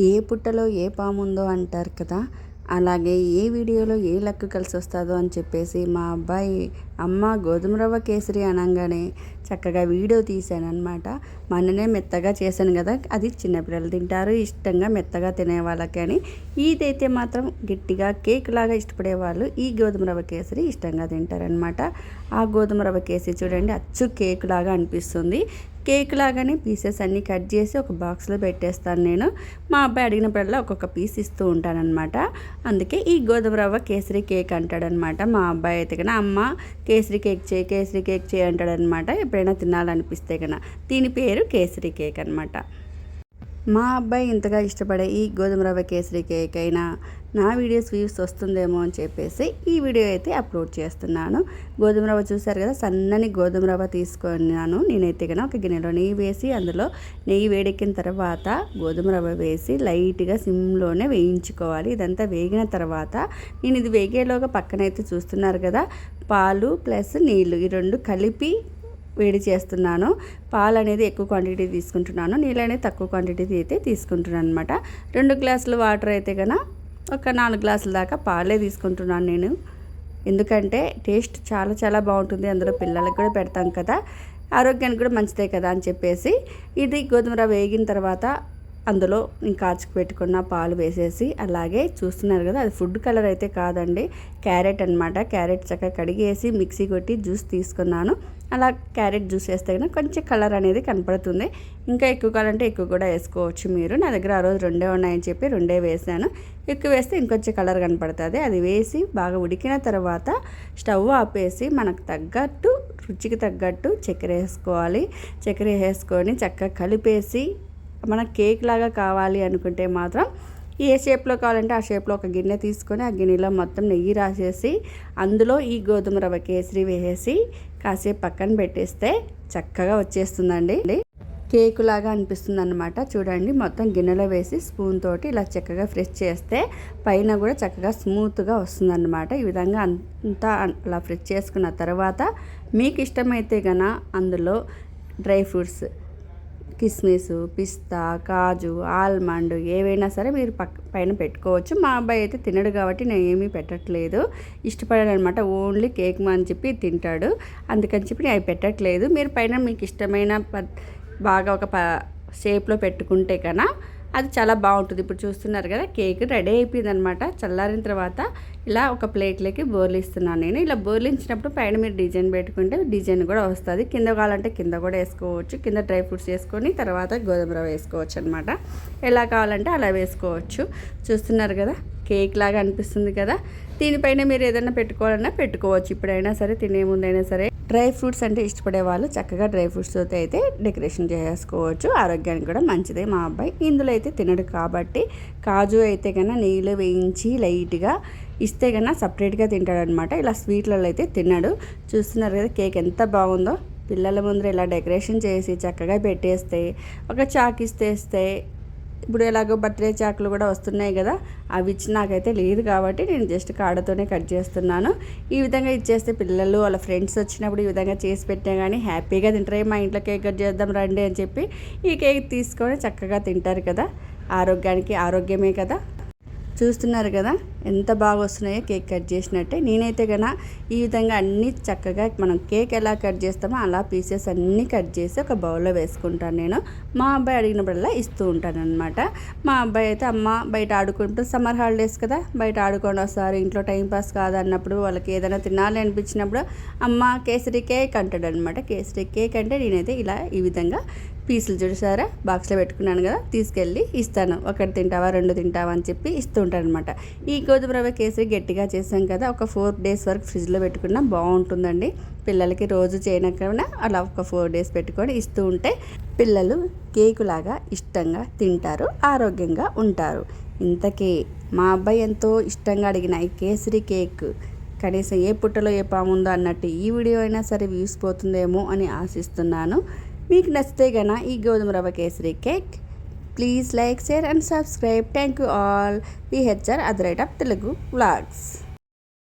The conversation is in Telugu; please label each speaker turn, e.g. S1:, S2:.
S1: ఏ పుట్టలో ఏ పాము ఉందో అంటారు కదా. అలాగే ఏ వీడియోలో ఏ లక్కు కలిసి వస్తుందో అని చెప్పేసి మా అబ్బాయి అమ్మ గోధుమ రవ్వ కేసరి అనగానే చక్కగా వీడియో తీశానమాట మననే మెత్తగా చేశాను కదా అది చిన్నపిల్లలు తింటారు ఇష్టంగా మెత్తగా తినే వాళ్ళకి అని. ఇదైతే మాత్రం గట్టిగా కేక్ లాగా ఇష్టపడే వాళ్ళు ఈ గోధుమ రవ్వ కేసరి ఇష్టంగా తింటారనమాట ఆ గోధుమ రవ్వ కేసరి చూడండి అచ్చు కేక్ లాగా అనిపిస్తుంది. కేక్ లాగానే పీసెస్ అన్నీ కట్ చేసి ఒక బాక్స్లో పెట్టేస్తాను నేను. మా అబ్బాయి అడిగినప్పుడల్లా ఒక్కొక్క పీస్ ఇస్తూ ఉంటానన్నమాట. అందుకే ఈ గోధుమ రవ్వ కేసరి కేక్ అంటాడనమాట మా అబ్బాయి అయితే కన్నా అమ్మ కేసరి కేక్ చేయి కేసరి కేక్ చేయి అంటాడనమాట ఎప్పుడైనా తినాలనిపిస్తే కన్నా దీని పేరు కేసరి కేక్ అనమాట మా అబ్బాయి ఇంతగా ఇష్టపడే ఈ గోధుమ రవ్వ కేసరి కేక్ అయినా నా వీడియోస్ వ్యూస్ వస్తుందేమో అని చెప్పేసి ఈ వీడియో అయితే అప్లోడ్ చేస్తున్నాను. గోధుమ రవ్వ చూసారు కదా సన్నని గోధుమ రవ్వ తీసుకున్నాను. నేనైతే కనుక ఒక గిన్నెలో నెయ్యి వేసి అందులో నెయ్యి వేడెక్కిన తర్వాత గోధుమ రవ్వ వేసి లైట్గా సిమ్లోనే వేయించుకోవాలి. ఇదంతా వేగిన తర్వాత నేను ఇది వేగేలోగా పక్కనైతే చూస్తున్నారు కదా పాలు ప్లస్ నీళ్ళు ఈ రెండు కలిపి వేడి చేస్తున్నాను. పాలు అనేది ఎక్కువ క్వాంటిటీ తీసుకుంటున్నాను. నీళ్ళు అనేది తక్కువ క్వాంటిటీ అయితే తీసుకుంటున్నాను అనమాట రెండు గ్లాసులు వాటర్ అయితే కన ఒక నాలుగు గ్లాసుల దాకా పాలే తీసుకుంటున్నాను నేను. ఎందుకంటే టేస్ట్ చాలా చాలా బాగుంటుంది. అందులో పిల్లలకు కూడా పెడతాం కదా. ఆరోగ్యానికి కూడా మంచిదే కదా అని చెప్పేసి ఇది గోధుమ రవ్వ వేగిన తర్వాత అందులో ఇంకా కాచుకు పెట్టుకున్న పాలు వేసేసి అలాగే చూస్తున్నారు కదా అది ఫుడ్ కలర్ అయితే కాదండి. క్యారెట్ అనమాట క్యారెట్ చక్కగా కడిగేసి మిక్సీ కొట్టి జ్యూస్ తీసుకున్నాను. అలా క్యారెట్ జ్యూస్ వేస్తే కనుక కొంచెం కలర్ అనేది కనపడుతుంది. ఇంకా ఎక్కువ కావాలంటే ఎక్కువ కూడా వేసుకోవచ్చు మీరు. నా దగ్గర ఆ రోజు రెండే ఉన్నాయని చెప్పి రెండే వేసాను. ఎక్కువ వేస్తే ఇంకొంచెం కలర్ కనపడుతుంది. అది వేసి బాగా ఉడికిన తర్వాత స్టవ్ ఆపేసి మనకు తగ్గట్టు రుచికి తగ్గట్టు చక్కెర వేసుకోవాలి. చక్కెర వేసుకొని చక్కగా కలిపేసి మన కేక్ లాగా కావాలి అనుకుంటే మాత్రం ఏ షేప్లో కావాలంటే ఆ షేప్లో ఒక గిన్నె తీసుకొని ఆ గిన్నెలో మొత్తం నెయ్యి రాసేసి అందులో ఈ గోధుమ రవ్వ కేసరి వేసేసి కాసేపు పక్కన పెట్టేస్తే చక్కగా వచ్చేస్తుందండి. కేకు లాగా అనిపిస్తుంది అనమాట చూడండి మొత్తం గిన్నెలో వేసి స్పూన్ తోటి ఇలా చక్కగా ఫ్రెష్ చేస్తే పైన కూడా చక్కగా స్మూత్గా వస్తుందన్నమాట. ఈ విధంగా అంతా అలా ఫ్రెష్ చేసుకున్న తర్వాత మీకు ఇష్టమైతే కనుక అందులో డ్రై ఫ్రూట్స్ కిస్మిస్ పిస్తా కాజు ఆల్మండ్ ఏవైనా సరే మీరు పక్క పైన పెట్టుకోవచ్చు. మా అబ్బాయి అయితే తినడు కాబట్టి నేను ఏమీ పెట్టట్లేదు. ఇష్టపడాను అనమాట ఓన్లీ కేక్ అని చెప్పి తింటాడు. అందుకని చెప్పి నేను అవి పెట్టట్లేదు. మీరు పైన మీకు ఇష్టమైన బాగా ఒక ప షేప్లో పెట్టుకుంటే కన్నా అది చాలా బాగుంటుంది. ఇప్పుడు చూస్తున్నారు కదా కేక్ రెడీ అయిపోయింది అనమాట చల్లారిన తర్వాత ఇలా ఒక ప్లేట్లోకి బోర్లిస్తున్నాను నేను. ఇలా బోర్లించినప్పుడు పైన మీరు డిజైన్ పెట్టుకుంటే డిజైన్ కూడా వస్తుంది. కింద కావాలంటే కింద కూడా వేసుకోవచ్చు. కింద డ్రై ఫ్రూట్స్ వేసుకొని తర్వాత గోధుమ రవ్వ వేసుకోవచ్చు అనమాట ఎలా కావాలంటే అలా వేసుకోవచ్చు. చూస్తున్నారు కదా కేక్ లాగా అనిపిస్తుంది కదా. దీనిపైన మీరు ఏదైనా పెట్టుకోవాలన్నా పెట్టుకోవచ్చు. ఇప్పుడైనా సరే తినే ముందైనా సరే. డ్రై ఫ్రూట్స్ అంటే ఇష్టపడే వాళ్ళు చక్కగా డ్రై ఫ్రూట్స్తో అయితే డెకరేషన్ చేసుకోవచ్చు. ఆరోగ్యానికి కూడా మంచిదే మా అబ్బాయి. ఇందులో అయితే తినడు కాబట్టి కాజు అయితే కన్నా నెయ్యిలో వేయించి లైట్గా ఇస్తే కన్నా సపరేట్గా తింటాడనమాట ఇలా స్వీట్లలో అయితే తిన్నాడు చూస్తున్నారు కదా కేక్ ఎంత బాగుందో. పిల్లల ముందర ఇలా డెకరేషన్ చేసి చక్కగా పెట్టేస్తే ఒక చాక్ ఇప్పుడు ఎలాగో బర్త్డే చాకులు కూడా వస్తున్నాయి కదా అవి ఇచ్చి నాకైతే లేదు కాబట్టి నేను జస్ట్ కాడతోనే కట్ చేస్తున్నాను. ఈ విధంగా ఇచ్చేస్తే పిల్లలు వాళ్ళ ఫ్రెండ్స్ వచ్చినప్పుడు ఈ విధంగా చేసి పెట్టినా కానీ హ్యాపీగా తింటారు. మా ఇంట్లో కేక్ కట్ చేద్దాం రండి అని చెప్పి ఈ కేక్ తీసుకొని చక్కగా తింటారు కదా. ఆరోగ్యానికి ఆరోగ్యమే కదా. చూస్తున్నారు కదా ఎంత బాగా వస్తున్నాయో కేక్ కట్ చేసినట్టే. నేనైతే కన్నా ఈ విధంగా అన్నీ చక్కగా మనం కేక్ ఎలా కట్ చేస్తామో అలా పీసెస్ అన్నీ కట్ చేసి ఒక బౌల్లో వేసుకుంటాను నేను. మా అబ్బాయి అడిగినప్పుడల్లా ఇస్తూ ఉంటాను అనమాట మా అబ్బాయి అయితే అమ్మ బయట ఆడుకుంటూ సమ్మర్ హాలిడేస్ కదా బయట ఆడుకొని వస్తారు ఇంట్లో టైంపాస్ కాదన్నప్పుడు వాళ్ళకి ఏదైనా తినాలి అనిపించినప్పుడు అమ్మ కేసరి కేక్ అంటాడు అనమాట కేసరి కేక్ అంటే నేనైతే ఇలా ఈ విధంగా పీసులు చూసారా బాక్స్లో పెట్టుకున్నాను కదా తీసుకెళ్ళి ఇస్తాను. ఒకటి తింటావా రెండు తింటావా అని చెప్పి ఇస్తూ ఉంటాను అనమాట ఈ గోధుమ రవ్వ కేసరి గట్టిగా చేసాం కదా ఒక ఫోర్ డేస్ వరకు ఫ్రిడ్జ్లో పెట్టుకున్నా బాగుంటుందండి. పిల్లలకి రోజు చేయనకుండా అలా ఒక ఫోర్ డేస్ పెట్టుకొని ఇస్తూ ఉంటే పిల్లలు కేకులాగా ఇష్టంగా తింటారు ఆరోగ్యంగా ఉంటారు. ఇంతకీ మా అబ్బాయి ఎంతో ఇష్టంగా అడిగిన ఈ కేసరి కేక్ కనీసం ఏ పుట్టలో ఏ పాముందో అన్నట్టు ఈ వీడియో అయినా సరే వ్యూస్ పోతుందేమో అని ఆశిస్తున్నాను. మీకు నచ్చితే గన ఈ గోధుమ రవ్వ kesari cake please like share and subscribe. Thank you all VHR other right of Telugu vlogs.